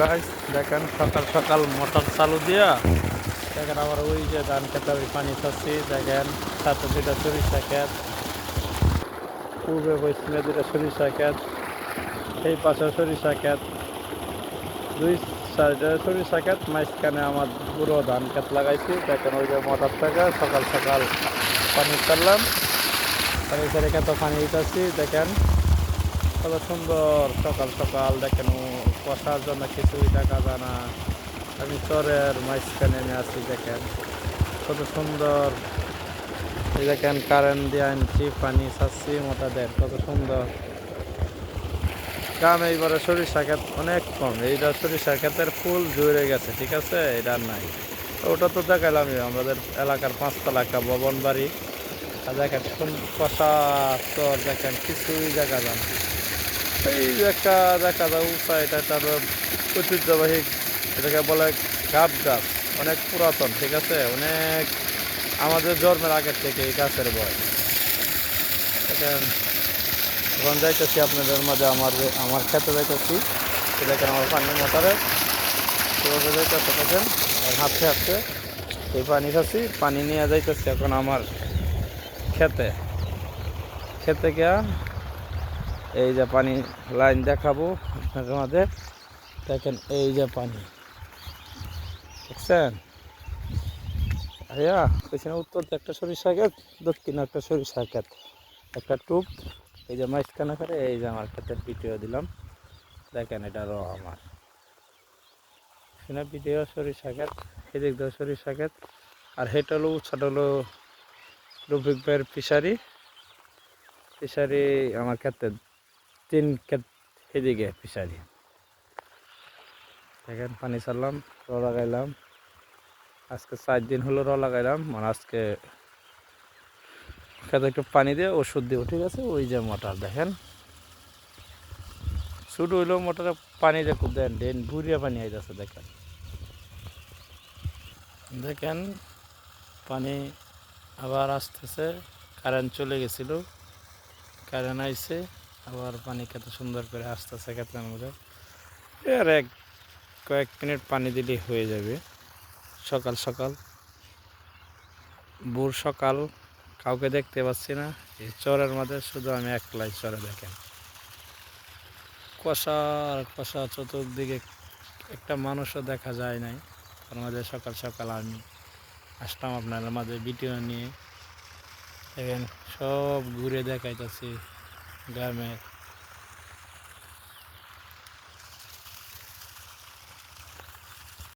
গাছ দেখেন সকাল সকাল মোটর চালু দিয়া, দেখেন আবার ওই যে ধান খেতে ওই পানি খাচ্ছি, দেখেন সাথে দুটা সরিষা ক্ষেত, পূর্বে পশ্চিমে দুটা সরিষা ক্ষেত, এই পাশে সরিষা ক্ষেত, দুই সাইডে সরিষা ক্ষেত, মাঝখানে আমার পুরো ধান খেত লাগাইছি, দেখেন ওই যে মোটর থেকে সকাল সকাল পানি চাললাম পানি ছেড়ে কত পানি দিতেছি, দেখেন কত সুন্দর সকাল সকাল দেখেন কষার জন্য কিছুই দেখা যায় না আমি চরের মাঝখানে নেমে আছি, দেখেন। কত সুন্দর। এই দেখেন কারেন্ট দিয়ে আনছি, পানি ছাড়ছি, মোটা দেন কত সুন্দর। গ্রামে এইবারে সরিষা ক্ষেত অনেক কম। এইটা সরিষা ক্ষেতের ফুল জুড়ে গেছে, ঠিক আছে? এটা নাই। ওটা তো দেখালামই আমাদের এলাকার পাঁচতলা একটা ভবন বাড়ি। দেখেন কষা চর, দেখেন কিছুই দেখা যায় না এই একটা দেখা যায়, উঁচা, এটা একটা ঐতিহ্যবাহী এটাকে বলে গাব গাছ, অনেক পুরাতন, ঠিক আছে? অনেক আমাদের জন্মের আগের থেকে এই গাছের বয়স। এখন যাইতেছি আপনাদের মাঝে, আমার আমার খেতে যাইতেছি। দেখেন আমার পানি মোটরে। যাইতেছে দেখেন? হাঁটতে হাঁটতে এই পানি খাচ্ছি, পানি নিয়ে যাইতেছি এখন আমার খেতে। খেতে গিয়া এই যে পানি লাইন দেখাবো আপনাদের মাঝে। দেখেন এই যে পানি। দেখছেন? পেছনে উত্তর একটা সরিষা ক্ষেত, দক্ষিণে একটা সরিষা ক্ষেত। একটা টুপ। এই যে মাঝখানে করে এই যে আমার ক্ষেতের ভিডিও দিলাম। দেখেন এটা র আমার। এখানে ভিডিও সরিষা ক্ষেত, এদিক দিয়ে সরিষা ক্ষেত। আর হেটা হলো, উচ্ছাটা হলো রফিক ভাইয়ের ফিশারি। ফিশারি আমার ক্ষেত্রে তিন ক্ষেত এদিকে ফিশারি দেখেন, পানি ছাড়লাম, র লাগাইলাম। আজকে চার দিন হলো র লাগাইলাম মানে আজকে খেতে একটু পানি দিয়ে ওষুধ দিব, ঠিক আছে? ওই যে মোটর, দেখেন। শুধু হইলেও মোটরে পানি দেখুন দেন ডেন বুড়িয়া পানি আইতেছে, দেখেন। দেখেন, পানি আবার আসতেছে কারেন্ট চলে গেছিল কারেন্ট আইছে। আবার পানি কত সুন্দর করে আসতেছে ক্ষেতের মধ্যে আর এক কয়েক মিনিট পানি দিলেই হয়ে যাবে। সকাল সকাল। ভোর সকাল, কাউকে দেখতে পাচ্ছি না। এই চরের মধ্যে শুধু আমি একলাই চরে দেখেন। কষার কষা চতুর্দিকে একটা মানুষও দেখা যায় নাই। তার মাঝে সকাল সকাল আমি আসলাম আপনার মাঝে ভিডিও নিয়ে। দেখেন, সব ঘুরে দেখাইতেছি। গ্রামের